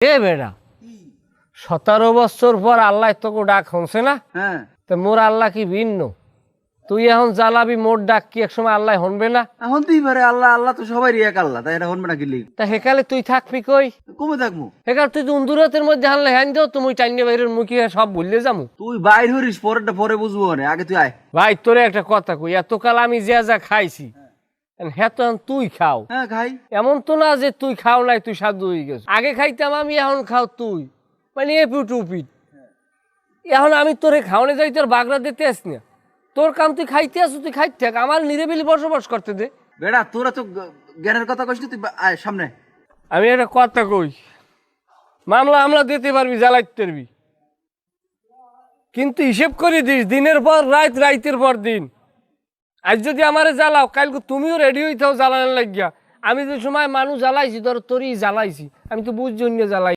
এ বেড়া সতেরো বছর পর আল্লাহ তোকে ডাক হনছে না? হ্যাঁ। তো মোর আল্লাহ কি ভিন্ন? তুই এখন জ্বালাবি মোর ডাক কি একসময় আল্লাহ হনবে না? এখন তুই পারে আল্লাহ আল্লাহ তো সবাই এক আল্লাহ তাই এটা হনবে না কিলি তা হেকালে তুই থাকবি কই? কমে থাকব। হেকাল তুই উন্দুরতের মধ্যে হানলে হ্যান দেও তুমি টাইনে বাইরের মুখে সব ভুললে যামু তুই বাইর হরিস পরেরটা পরে বুঝব আগে তুই আয়। ভাই তোরে একটা কথা কই এতকাল আমি যা যা খাইছি হ্যাঁ তুই খাও। হ্যাঁ খাই। এমন তো না যে তুই খাও নাই তুই সাধু হয়ে গেছ। আগে খাইতাম আমি এখন খাও তুই। মানে এ পিট উপিট। এখন আমি তোরে খাওয়ানে যাই তোর বাগড়া দিতে আস না। তোর কাম তুই খাইতে আসু তুই খাইতে থাক। আমার নিরিবিলি বসবাস করতে দে। বেড়া তোরা তো জ্ঞানের কথা কইস তুই আয় সামনে। আমি একটা কথা কই। মামলা আমলা দিতে পারবি জ্বালাইতে পারবি। কিন্তু হিসেব করে দিস দিনের পর রাত রাইতের পর দিন। আজ যদি আমারে জ্বালাও, কালকে তুমিও রেডি হইতাও জ্বালানোর লাগিয়া। আমি যে সময় মানুষ জ্বালাইছি, ধর তোরই জ্বালাইছি। আমি তো বুঝছি অন্য জ্বালাই